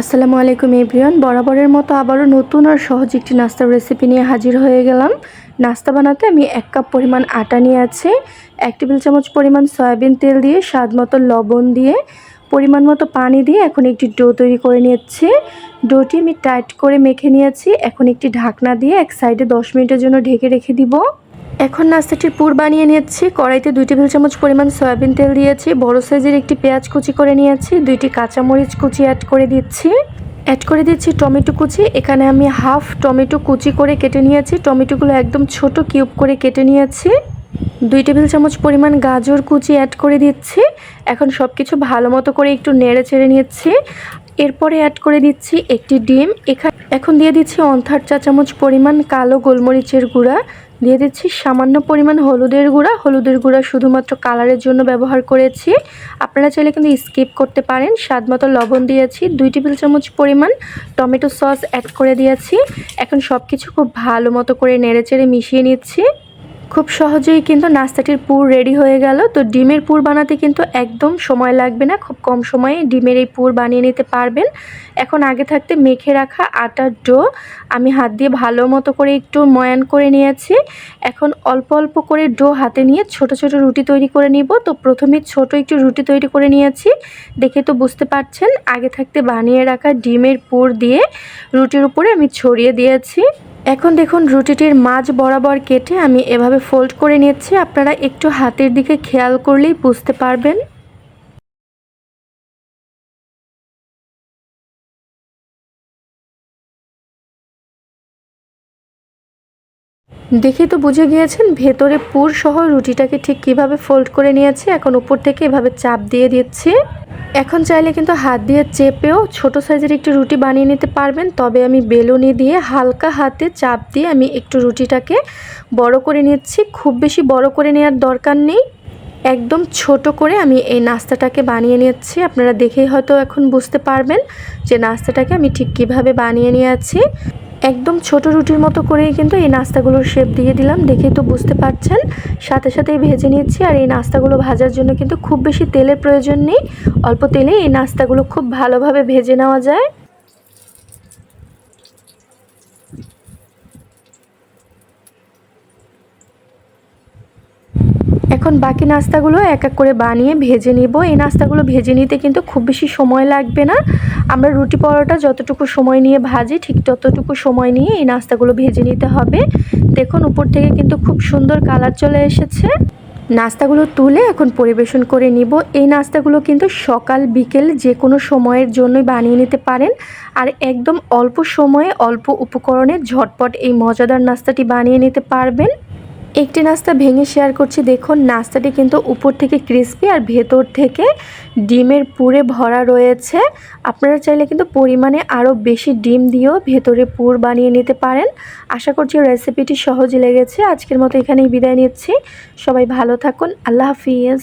আসসালামু আলাইকুম এভরিওয়ান। বরাবরের মতো আবারও নতুন আর সহজ একটি নাস্তার রেসিপি নিয়ে হাজির হয়ে গেলাম। নাস্তা বানাতে আমি এক কাপ পরিমাণ আটা নিয়ে আছি, এক টেবিল চামচ পরিমাণ সয়াবিন তেল দিয়ে, স্বাদ মতো লবণ দিয়ে, পরিমাণ মতো পানি দিয়ে এখন একটি ডো তৈরি করে নিয়েছি। ডোটি আমি টাইট করে মেখে নিয়েছি। এখন একটি ঢাকনা দিয়ে এক সাইডে দশ মিনিটের জন্য ঢেকে রেখে দিব। এখন নাস্তাটির পুর বানিয়ে নিচ্ছি কড়াইতে দুই টেবিল চামচ পরিমাণ সয়াবিন তেল দিয়েছি। বড় সাইজের একটি পেঁয়াজ কুচি করে নিয়েছি। দুইটি কাঁচামরিচ কুচি অ্যাড করে দিচ্ছি। অ্যাড করে দিচ্ছি টমেটো কুচি। এখানে আমি হাফ টমেটো কুচি করে কেটে নিয়েছি। টমেটোগুলো একদম ছোট কিউব করে কেটে নিয়েছি। দুই টেবিল চামচ পরিমাণ গাজর কুচি অ্যাড করে দিচ্ছি। এখন সব কিছু ভালো মতো করে একটু নেড়ে চেড়ে নিচ্ছি। এরপরে অ্যাড করে দিচ্ছি একটি ডিম। এখানে এখন দিয়ে দিচ্ছি অন্থার চা চামচ পরিমাণ কালো গোলমরিচের গুঁড়া। দিয়ে দিচ্ছি সামান্য পরিমাণ হলুদের গুঁড়া। হলুদের গুঁড়া শুধুমাত্র কালারের জন্য ব্যবহার করেছি। আপনারা চাইলে কিন্তু স্কিপ করতে পারেন। স্বাদ মতো লবণ দিয়েছি, দুই টেবিল চামচ পরিমাণ টমেটো সস অ্যাড করে দিয়েছি। এখন সব কিছু খুব ভালো মতো করে নেড়েচেড়ে মিশিয়ে নিচ্ছি। খুব সহজেই কিন্তু নাস্তাটির পুর রেডি হয়ে গেল। তো ডিমের পুর বানাতে কিন্তু একদম সময় লাগবে না। খুব কম সময়ে ডিমের এই পুর বানিয়ে নিতে পারবেন। এখন আগে থাকতে মেখে রাখা আটার ডো আমি হাত দিয়ে ভালো মতো করে একটু ময়ান করে নিয়েছি। এখন অল্প অল্প করে ডো হাতে নিয়ে ছোট ছোট রুটি তৈরি করে নিব। তো প্রথমে ছোট একটু রুটি তৈরি করে নিয়েছি। দেখে তো বুঝতে পারছেন, আগে থাকতে বানিয়ে রাখা ডিমের পুর দিয়ে রুটির উপরে আমি ছড়িয়ে দিয়েছি। এখন দেখুন, রুটিটির মাঝ বরাবর কেটে আমি এভাবে ফোল্ড করে নিচ্ছি আপনারা একটু হাতের দিকে খেয়াল করলেই বুঝতে পারবেন। দেখে তো বুঝে গিয়েছেন, ভেতরে পুর সহ রুটিটাকে ঠিক কীভাবে ফোল্ড করে নিয়েছি, এখন উপর থেকে এভাবে চাপ দিয়ে দিচ্ছি। এখন চাইলে কিন্তু হাত দিয়ে চেপেও ছোট সাইজের একটু রুটি বানিয়ে নিতে পারবেন, তবে আমি বেলুনি দিয়ে হালকা হাতে চাপ দিয়ে আমি একটু রুটিটাকে বড় করে নিচ্ছি। খুব বেশি বড় করে নেওয়ার দরকার নেই। একদম ছোট করে আমি এই নাস্তাটাকে বানিয়ে নিচ্ছি আপনারা দেখেই হয়তো এখন বুঝতে পারবেন যে নাস্তাটাকে আমি ঠিক কীভাবে বানিয়ে নিয়েছি। একদম ছোট রুটির মতো করেই কিন্তু এই নাস্তাগুলোর শেপ দিয়ে দিলাম। দেখেই তো বুঝতে পারছেন। সাথে সাথেই ভেজে নিচ্ছি আর এই নাস্তাগুলো ভাজার জন্য কিন্তু খুব বেশি তেলের প্রয়োজন নেই। অল্প তেলে এই নাস্তাগুলো খুব ভালোভাবে ভেজে নেওয়া যায়। এখন বাকি নাস্তাগুলো এক এক করে বানিয়ে ভেজে নিব। এই নাস্তাগুলো ভেজে নিতে কিন্তু খুব বেশি সময় লাগবে না। আমরা রুটি পরোটা যতটুকু সময় নিয়ে ভাজি, ঠিক ততটুকু সময় নিয়ে এই নাস্তাগুলো ভেজে নিতে হবে। দেখুন, উপর থেকে কিন্তু খুব সুন্দর কালার চলে এসেছে। নাস্তাগুলো তুলে এখন পরিবেশন করে নিব। এই নাস্তাগুলো কিন্তু সকাল, বিকেল যে কোনো সময়ের জন্যই বানিয়ে নিতে পারেন। আর একদম অল্প সময়ে, অল্প উপকরণে ঝটপট এই মজাদার নাস্তাটি বানিয়ে নিতে পারবেন। একটি নাস্তা ভেঙে শেয়ার করছি। দেখুন, নাস্তাটি কিন্তু উপর থেকে ক্রিস্পি আর ভেতর থেকে ডিমের পুরে ভরা রয়েছে। আপনারা চাইলে কিন্তু পরিমাণে আরও বেশি ডিম দিয়েও ভেতরে পুর বানিয়ে নিতে পারেন। আশা করছি রেসিপিটি সহজ লেগেছে। আজকের মতো এখানেই বিদায় নিচ্ছি। সবাই ভালো থাকুন। আল্লাহ হাফিজ।